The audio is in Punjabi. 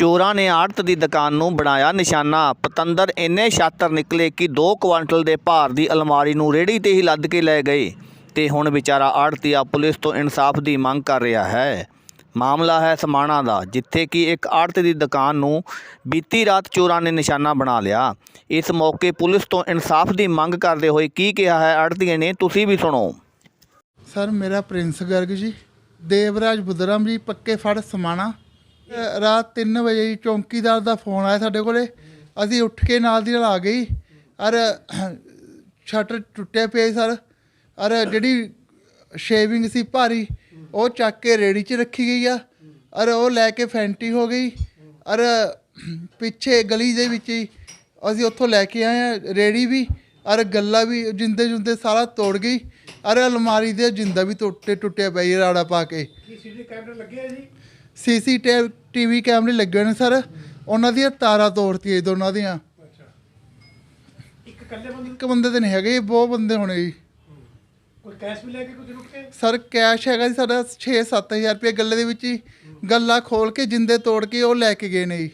ਚੋਰਾਂ ਨੇ ਆੜਤ ਦੀ ਦੁਕਾਨ ਨੂੰ ਬਣਾਇਆ ਨਿਸ਼ਾਨਾ। ਪਤੰਦਰ ਇੰਨੇ ਛਾਤਰ ਨਿਕਲੇ ਕਿ 2 ਕੁਆਂਟਲ ਦੇ ਭਾਰ ਦੀ ਅਲਮਾਰੀ ਨੂੰ ਰੇੜੀ ਤੇ ਹੀ ਲੱਦ ਕੇ ਲੈ ਗਏ। ਤੇ ਹੁਣ ਵਿਚਾਰਾ ਆੜਤੀਆ ਪੁਲਿਸ ਤੋਂ ਇਨਸਾਫ ਦੀ ਮੰਗ ਕਰ ਰਿਹਾ ਹੈ। ਮਾਮਲਾ ਹੈ ਸਮਾਣਾ ਦਾ, ਜਿੱਥੇ ਕਿ ਇੱਕ ਆੜਤ ਦੀ ਦੁਕਾਨ ਨੂੰ ਬੀਤੀ ਰਾਤ ਚੋਰਾਂ ਨੇ ਨਿਸ਼ਾਨਾ ਬਣਾ ਲਿਆ। ਇਸ ਮੌਕੇ ਪੁਲਿਸ ਤੋਂ ਇਨਸਾਫ ਦੀ ਮੰਗ ਕਰਦੇ ਹੋਏ ਕੀ ਕਿਹਾ ਹੈ ਆੜਤੀਏ ਨੇ, ਤੁਸੀਂ ਵੀ ਸੁਣੋ। ਸਰ, ਮੇਰਾ ਪ੍ਰਿੰਸ ਗਰਗ ਜੀ, ਦੇਵਰਾਜ ਬੁੱਧਰਾਮ ਜੀ, ਪੱਕੇ ਫੜ, ਸਮਾਣਾ। ਰਾਤ 3 ਵਜੇ ਚੌਂਕੀਦਾਰ ਦਾ ਫੋਨ ਆਇਆ ਸਾਡੇ ਕੋਲੇ। ਅਸੀਂ ਉੱਠ ਕੇ ਨਾਲ ਦੀ ਨਾਲ ਆ ਗਈ ਅਰ ਸ਼ਟਰ ਟੁੱਟੇ ਪਏ ਸਰ। ਅਰ ਜਿਹੜੀ ਸ਼ੇਵਿੰਗ ਸੀ ਭਾਰੀ, ਉਹ ਚੱਕ ਕੇ ਰੇੜੀ 'ਚ ਰੱਖੀ ਗਈ ਆ। ਅਰ ਉਹ ਲੈ ਕੇ ਫੈਂਟੀ ਹੋ ਗਈ। ਅਰ ਪਿੱਛੇ ਗਲੀ ਦੇ ਵਿੱਚ ਹੀ ਅਸੀਂ ਉੱਥੋਂ ਲੈ ਕੇ ਆਏ ਆ ਰੇੜੀ ਵੀ। ਅਰ ਗੱਲਾ ਵੀ ਜਿੰਦੇ ਜੁੰਦੇ ਸਾਰਾ ਤੋੜ ਗਈ। ਅਰ ਅਲਮਾਰੀ ਦੇ ਜਿੰਦਾ ਵੀ ਟੁੱਟੇ ਟੁੱਟਿਆ ਪਈ ਰਾੜਾ ਪਾ ਕੇ। ਸੀਸੀਟੀਵੀ ਕੈਮਰੇ ਲੱਗੇ ਆ ਜੀ? ਸੀਸੀਟੀਵੀ ਕੈਮਰੇ ਲੱਗੇ ਹੋਏ ਨੇ ਸਰ। ਉਹਨਾਂ ਦੀਆਂ ਤਾਰਾਂ ਤੋੜਤੀਆਂ ਜੀ ਦੋਨਾਂ ਦੀਆਂ। ਅੱਛਾ। ਇੱਕ ਇਕੱਲੇ ਬੰਦੇ ਇੱਕ ਬੰਦੇ ਤੇ ਨਹੀਂ ਹੈਗੇ ਜੀ, ਬਹੁਤ ਬੰਦੇ ਹੋਣੇ ਜੀ। ਕੋਈ ਕੈਸ਼ ਵੀ ਲੈ ਕੇ ਕੁਝ ਰੁਕ ਕੇ ਸਰ ਕੈਸ਼ ਹੈਗਾ ਜੀ ਸਾਡਾ 6-7000 ਰੁਪਏ ਗੱਲੇ ਦੇ ਵਿੱਚ ਹੀ। ਗੱਲਾ ਖੋਲ ਕੇ ਜਿੰਦੇ ਤੋੜ ਕੇ ਉਹ ਲੈ ਕੇ ਗਏ ਨੇ ਜੀ।